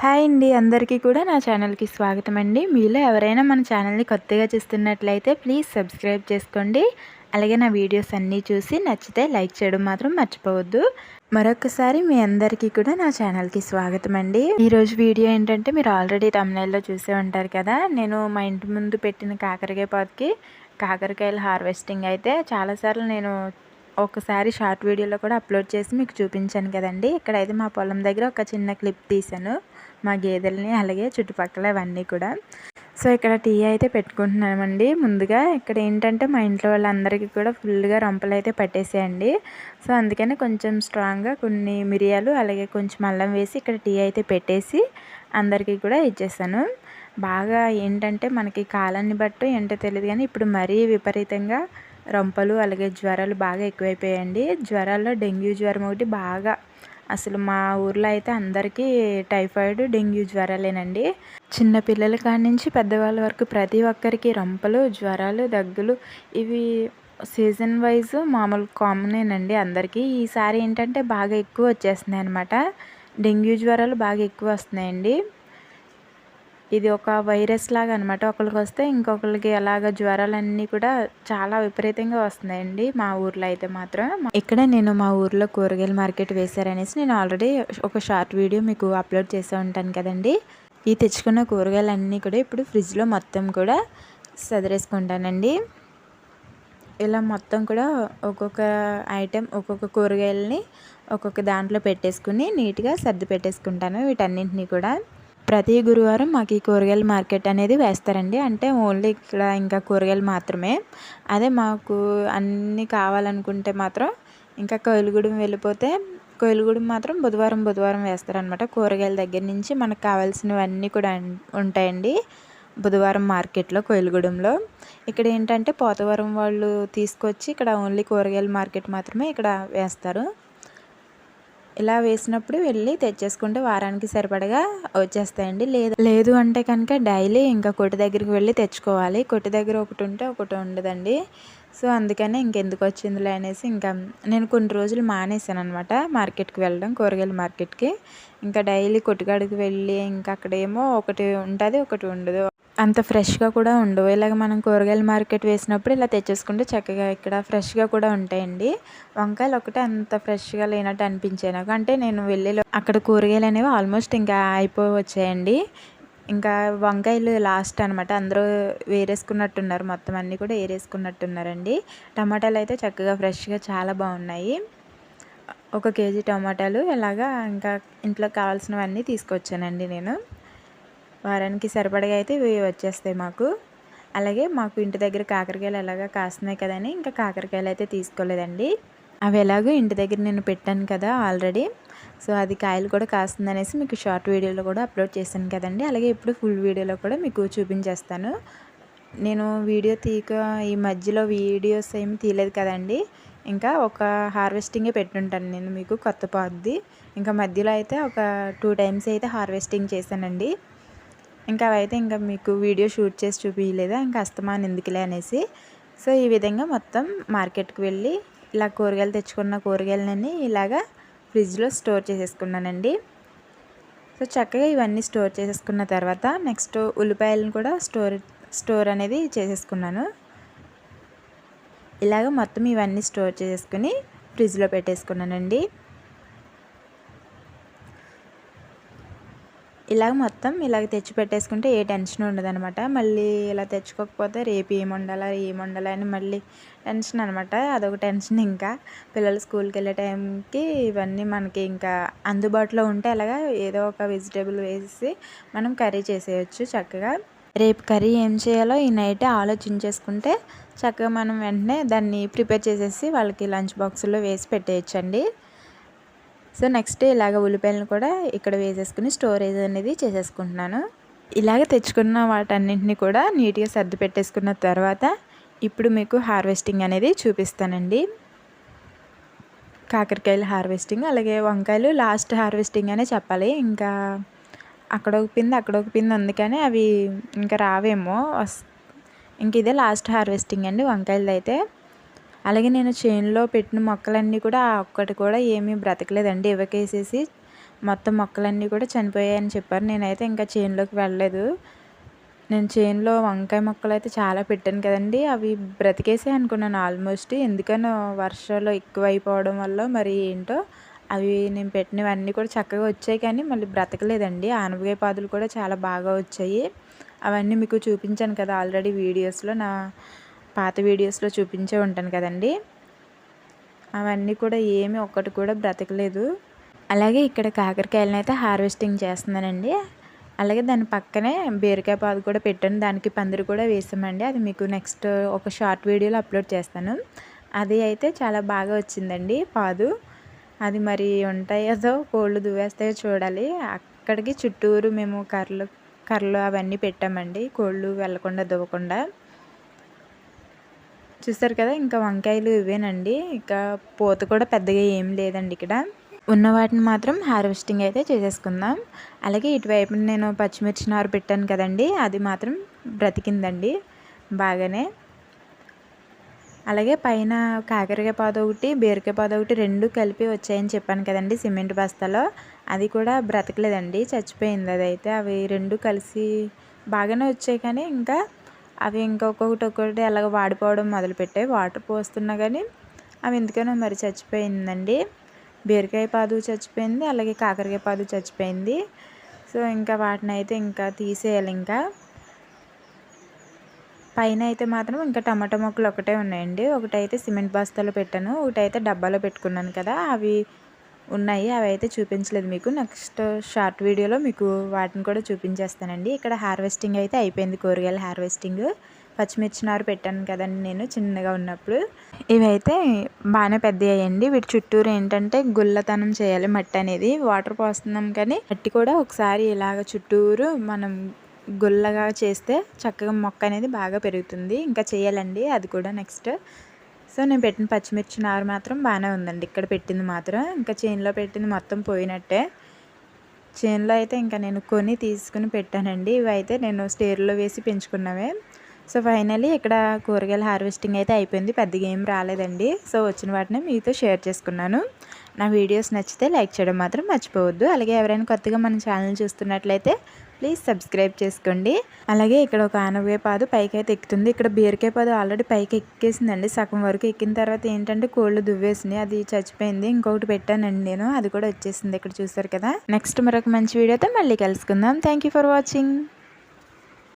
Hi అండి అందరికీ కూడా నా ఛానల్కి స్వాగతం అండి. మీలో ఎవరైనా మన ఛానల్ని కొత్తగా చూస్తున్నట్లయితే ప్లీజ్ సబ్స్క్రైబ్ చేసుకోండి. అలాగే నా వీడియోస్ అన్నీ చూసి నచ్చితే లైక్ చేయడం మాత్రం మర్చిపోవద్దు. మరొకసారి మీ అందరికీ కూడా నా ఛానల్కి స్వాగతం అండి. ఈరోజు వీడియో ఏంటంటే మీరు ఆల్రెడీ తమిళలో చూసే ఉంటారు కదా. నేను మా ఇంటి ముందు పెట్టిన కాకరకాయ పాతకి కాకరకాయల హార్వెస్టింగ్ అయితే చాలాసార్లు నేను ఒకసారి షార్ట్ వీడియోలో కూడా అప్లోడ్ చేసి మీకు చూపించాను కదండి. ఇక్కడైతే మా పొలం దగ్గర ఒక చిన్న క్లిప్ తీశాను. మా గేదెలని అలాగే చుట్టుపక్కల అవన్నీ కూడా. సో ఇక్కడ టీ అయితే పెట్టుకుంటున్నామండి. ముందుగా ఇక్కడ ఏంటంటే మా ఇంట్లో వాళ్ళందరికీ కూడా ఫుల్గా రొంపలు అయితే పట్టేసేయండి. సో అందుకని కొంచెం స్ట్రాంగ్గా కొన్ని మిరియాలు అలాగే కొంచెం అల్లం వేసి ఇక్కడ టీ అయితే పెట్టేసి అందరికీ కూడా ఇచ్చేసాను. బాగా ఏంటంటే మనకి కాలాన్ని బట్టి ఏంటో తెలియదు కానీ ఇప్పుడు మరీ విపరీతంగా రొంపలు అలాగే జ్వరాలు బాగా ఎక్కువైపోయాయండి. జ్వరాల్లో డెంగ్యూ జ్వరం ఒకటి బాగా. అసలు మా ఊర్లో అయితే అందరికీ టైఫాయిడ్ డెంగ్యూ జ్వరాలేనండి. చిన్నపిల్లల కాడి నుంచి పెద్దవాళ్ళ వరకు ప్రతి ఒక్కరికి రంపలు జ్వరాలు దగ్గులు ఇవి సీజన్ వైజ్ మామూలు కామనేనండి అందరికీ. ఈసారి ఏంటంటే బాగా ఎక్కువ వచ్చేస్తున్నాయి అనమాట డెంగ్యూ జ్వరాలు బాగా ఎక్కువ వస్తున్నాయండి. ఇది ఒక వైరస్ లాగా అనమాట ఒకరికి వస్తే ఇంకొకరికి అలాగ జ్వరాలన్నీ కూడా చాలా విపరీతంగా వస్తున్నాయండి మా ఊర్లో అయితే మాత్రం. ఇక్కడ నేను మా ఊర్లో కూరగాయల మార్కెట్ వేశారనేసి నేను ఆల్రెడీ ఒక షార్ట్ వీడియో మీకు అప్లోడ్ చేసే ఉంటాను కదండి. ఈ తెచ్చుకున్న కూరగాయలన్నీ కూడా ఇప్పుడు ఫ్రిడ్జ్లో మొత్తం కూడా సదిరేసుకుంటానండి. ఇలా మొత్తం కూడా ఒక్కొక్క ఐటెం ఒక్కొక్క కూరగాయలని ఒక్కొక్క దాంట్లో పెట్టేసుకుని నీట్గా సర్ది పెట్టేసుకుంటాను వీటన్నింటినీ కూడా. ప్రతి గురువారం మాకు ఈ కూరగాయల మార్కెట్ అనేది వేస్తారండి. అంటే ఓన్లీ ఇక్కడ ఇంకా కూరగాయలు మాత్రమే. అదే మాకు అన్నీ కావాలనుకుంటే మాత్రం ఇంకా కోయిలుగూడెం వెళ్ళిపోతే కోయిలుగూడెం మాత్రం బుధవారం బుధవారం వేస్తారనమాట కూరగాయల దగ్గర నుంచి మనకు కావాల్సినవన్నీ కూడా ఉంటాయండి. బుధవారం మార్కెట్లో కోయిలగూడెంలో. ఇక్కడ ఏంటంటే పోతవరం వాళ్ళు తీసుకొచ్చి ఇక్కడ ఓన్లీ కూరగాయల మార్కెట్ మాత్రమే ఇక్కడ వేస్తారు. ఇలా వేసినప్పుడు వెళ్ళి తెచ్చేసుకుంటే వారానికి సరిపడగా వచ్చేస్తాయండి. లేదు లేదు అంటే కనుక డైలీ ఇంకా కొట్టు దగ్గరికి వెళ్ళి తెచ్చుకోవాలి. కొట్టు దగ్గర ఒకటి ఉంటే ఒకటి ఉండదండి. సో అందుకనే ఇంకెందుకు వచ్చిందిలే అనేసి ఇంకా నేను కొన్ని రోజులు మానేసాను అనమాట మార్కెట్కి వెళ్ళడం కూరగాయల మార్కెట్కి. ఇంకా డైలీ కొట్టుగాడికి వెళ్ళి ఇంకా అక్కడేమో ఒకటి ఉంటుంది ఒకటి ఉండదు. అంత ఫ్రెష్గా కూడా ఉండవు. ఇలాగ మనం కూరగాయల మార్కెట్ వేసినప్పుడు ఇలా తెచ్చేసుకుంటే చక్కగా ఇక్కడ ఫ్రెష్గా కూడా ఉంటాయండి. వంకాయలు ఒకటే అంత ఫ్రెష్గా లేనట్టు అనిపించాయి నాకు. అంటే నేను వెళ్ళి అక్కడ కూరగాయలు అనేవి ఆల్మోస్ట్ ఇంకా అయిపోయి వచ్చాయండి ఇంకా వంకాయలు లాస్ట్ అనమాట అందరూ వేరేసుకున్నట్టున్నారు. మొత్తం అన్నీ కూడా వేరేసుకున్నట్టున్నారండి టమాటాలు అయితే చక్కగా ఫ్రెష్గా చాలా బాగున్నాయి. ఒక కేజీ టమాటాలు ఇలాగా ఇంకా ఇంట్లో కావాల్సినవన్నీ తీసుకొచ్చానండి నేను. వారానికి సరిపడగా అయితే ఇవి వచ్చేస్తాయి మాకు. అలాగే మాకు ఇంటి దగ్గర కాకరకాయలు ఎలాగా కాస్తున్నాయి కదని ఇంకా కాకరకాయలు అయితే తీసుకోలేదండి. అవి ఎలాగో ఇంటి దగ్గర నేను పెట్టాను కదా ఆల్రెడీ. సో అది కాయలు కూడా కాస్తుందనేసి మీకు షార్ట్ వీడియోలో కూడా అప్లోడ్ చేశాను కదండి. అలాగే ఇప్పుడు ఫుల్ వీడియోలో కూడా మీకు చూపించేస్తాను. నేను వీడియో తీక ఈ మధ్యలో వీడియోస్ ఏమి తీయలేదు కదండి. ఇంకా ఒక హార్వెస్టింగే పెట్టుంటాను నేను మీకు కొత్త పాద్ది ఇంకా మధ్యలో అయితే ఒక టూ టైమ్స్ అయితే హార్వెస్టింగ్ చేశానండి. ఇంకా అవైతే ఇంకా మీకు వీడియో షూట్ చేసి చూపించలేదా ఇంకా అస్తమాన్ ఎందుకులే అనేసి. సో ఈ విధంగా మొత్తం మార్కెట్కి వెళ్ళి ఇలా కూరగాయలు తెచ్చుకున్న కూరగాయలన్నీ ఇలాగా ఫ్రిడ్జ్లో స్టోర్ చేసేసుకున్నానండి. సో చక్కగా ఇవన్నీ స్టోర్ చేసేసుకున్న తర్వాత నెక్స్ట్ ఉల్లిపాయలను కూడా స్టోర్ స్టోర్ అనేది చేసేసుకున్నాను. ఇలాగ మొత్తం ఇవన్నీ స్టోర్ చేసేసుకుని ఫ్రిడ్జ్లో పెట్టేసుకున్నానండి. ఇలాగ మొత్తం ఇలాగ తెచ్చి పెట్టేసుకుంటే ఏ టెన్షన్ ఉండదనమాట మళ్ళీ ఇలా తెచ్చుకోకపోతే రేపు ఏం ఉండాలా ఏం వండాలా అని మళ్ళీ టెన్షన్ అనమాట అదొక టెన్షన్ ఇంకా. పిల్లలు స్కూల్కి వెళ్ళే టైంకి ఇవన్నీ మనకి ఇంకా అందుబాటులో ఉంటే అలాగా ఏదో ఒక వెజిటేబుల్ వేసి మనం కర్రీ చేసేయచ్చు చక్కగా. రేపు కర్రీ ఏం చేయాలో ఈ నైట్ ఆలోచించేసుకుంటే చక్కగా మనం వెంటనే దాన్ని ప్రిపేర్ చేసేసి వాళ్ళకి లంచ్ బాక్సుల్లో వేసి పెట్టేయచ్చండి. సో నెక్స్ట్ ఇలాగ ఉల్లిపాయలను కూడా ఇక్కడ వేసేసుకుని స్టోరేజ్ అనేది చేసేసుకుంటున్నాను. ఇలాగ తెచ్చుకున్న వాటన్నింటినీ కూడా నీట్గా సర్ది పెట్టేసుకున్న తర్వాత ఇప్పుడు మీకు హార్వెస్టింగ్ అనేది చూపిస్తానండి. కాకరకాయలు హార్వెస్టింగ్ అలాగే వంకాయలు లాస్ట్ హార్వెస్టింగ్ అనే చెప్పాలి. ఇంకా అక్కడ ఒక పింది అక్కడ ఒక పింది అందుకని అవి ఇంకా రావేమో. ఇంక ఇదే లాస్ట్ హార్వెస్టింగ్ అండి వంకాయలది అయితే అలాగే నేను చేనులో పెట్టిన మొక్కలన్నీ కూడా ఒక్కటి కూడా ఏమీ బ్రతకలేదండి. ఇవ్వకేసేసి మొత్తం మొక్కలన్నీ కూడా చనిపోయాయని చెప్పారు. నేనైతే ఇంకా చేనులోకి వెళ్ళలేదు. నేను చేనులో వంకాయ మొక్కలు అయితే చాలా పెట్టాను కదండి. అవి బ్రతికేసే అనుకున్నాను ఆల్మోస్ట్. ఎందుకనో వర్షాలు ఎక్కువ అయిపోవడం వల్ల మరి ఏంటో అవి నేను పెట్టినవన్నీ కూడా చక్కగా వచ్చాయి కానీ మళ్ళీ బ్రతకలేదండి. ఆనపకాయ పాదులు కూడా చాలా బాగా వచ్చాయి. అవన్నీ మీకు చూపించాను కదా ఆల్రెడీ వీడియోస్లో. నా పాత వీడియోస్లో చూపించే ఉంటాను కదండి. అవన్నీ కూడా ఏమి ఒక్కటి కూడా బ్రతకలేదు. అలాగే ఇక్కడ కాకరకాయలను అయితే హార్వెస్టింగ్ చేస్తున్నానండి. అలాగే దాని పక్కనే బీరకాయ పాదు కూడా పెట్టాను. దానికి పందిరి కూడా వేసామండి. అది మీకు నెక్స్ట్ ఒక షార్ట్ వీడియోలో అప్లోడ్ చేస్తాను. అది అయితే చాలా బాగా వచ్చిందండి పాదు. అది మరి ఉంటాయో కోళ్ళు దువ్వేస్తాయో చూడాలి. అక్కడికి చుట్టూరు మేము కర్రలు కర్రలు అవన్నీ పెట్టామండి. కోళ్ళు వెళ్ళకుండా దువ్వకుండా. చూస్తారు కదా ఇంకా వంకాయలు ఇవేనండి. ఇంకా పూత కూడా పెద్దగా ఏం లేదండి ఇక్కడ. ఉన్న వాటిని మాత్రం హార్వెస్టింగ్ అయితే చేసేసుకుందాం. అలాగే ఇటువైపు నేను పచ్చిమిర్చి నారు పెట్టాను కదండి అది మాత్రం బ్రతికిందండి బాగానే. అలాగే పైన కాకరకాయ పాద ఒకటి బీరకాయ పాద ఒకటి రెండు కలిపి వచ్చాయని చెప్పాను కదండి సిమెంట్ బస్తాలో. అది కూడా బ్రతకలేదండి చచ్చిపోయింది అదైతే. అవి రెండు కలిసి బాగానే వచ్చాయి కానీ ఇంకా అవి ఇంకొకటి ఒక్కొక్కటి అలాగ వాడిపోవడం మొదలుపెట్టాయి వాటర్ పోస్తున్నా కానీ అవి ఎందుకనో మరి చచ్చిపోయిందండి. బీరకాయ పాదు చచ్చిపోయింది అలాగే కాకరకాయ పాదు చచ్చిపోయింది. సో ఇంకా వాటిని అయితే ఇంకా తీసేయాలి ఇంకా. పైన అయితే మాత్రం ఇంకా టమాటా మొక్కలు ఒకటే ఉన్నాయండి. ఒకటైతే సిమెంట్ బస్తాలో పెట్టాను ఒకటైతే డబ్బాలో పెట్టుకున్నాను కదా అవి ఉన్నాయి. అవి అయితే చూపించలేదు మీకు. నెక్స్ట్ షార్ట్ వీడియోలో మీకు వాటిని కూడా చూపించేస్తానండి. ఇక్కడ హార్వెస్టింగ్ అయితే అయిపోయింది. కూరగాయల హార్వెస్టింగ్. పచ్చిమిర్చి నారు పెట్టాను కదండి నేను చిన్నగా ఉన్నప్పుడు. ఇవైతే బాగానే పెద్ద అయ్యండి వీటి చుట్టూరు ఏంటంటే గుల్లతనం చేయాలి మట్టి అనేది. వాటర్ పోస్తున్నాం కానీ మట్టి కూడా ఒకసారి ఇలాగ చుట్టూరు మనం గుల్లగా చేస్తే చక్కగా మొక్క అనేది బాగా పెరుగుతుంది. ఇంకా చేయాలండి. అది కూడా నెక్స్ట్. సో నేను పెట్టిన పచ్చిమిర్చి నారు మాత్రం బాగానే ఉందండి. ఇక్కడ పెట్టింది మాత్రం. ఇంకా చేనులో పెట్టింది మొత్తం పోయినట్టే. చేనులో అయితే ఇంకా నేను కొని తీసుకుని పెట్టానండి. ఇవి అయితే నేను స్టేర్లో వేసి పెంచుకున్నవే. సో ఫైనలీ ఇక్కడ కూరగాయల హార్వెస్టింగ్ అయితే అయిపోయింది. పెద్దగా ఏం రాలేదండి. సో వచ్చిన వాటిని మీతో షేర్ చేసుకున్నాను. నా వీడియోస్ నచ్చితే లైక్ చేయడం మాత్రం మర్చిపోవద్దు. అలాగే ఎవరైనా కొత్తగా మన ఛానల్ చూస్తున్నట్లయితే ప్లీజ్ సబ్స్క్రైబ్ చేసుకోండి. అలాగే ఇక్కడ ఒక ఆనవే పాదు పైకి అయితే ఎక్కుతుంది. ఇక్కడ బీరకాయ పాదు ఆల్రెడీ పైకి ఎక్కేసిందండి. సగం వరకు ఎక్కిన తర్వాత ఏంటంటే కోళ్ళు దువ్వేసినాయి. అది చచ్చిపోయింది. ఇంకొకటి పెట్టానండి నేను. అది కూడా వచ్చేసింది ఇక్కడ చూసారు కదా. నెక్స్ట్ మరొక మంచి వీడియోతో మళ్ళీ కలుసుకుందాం. Thank for watching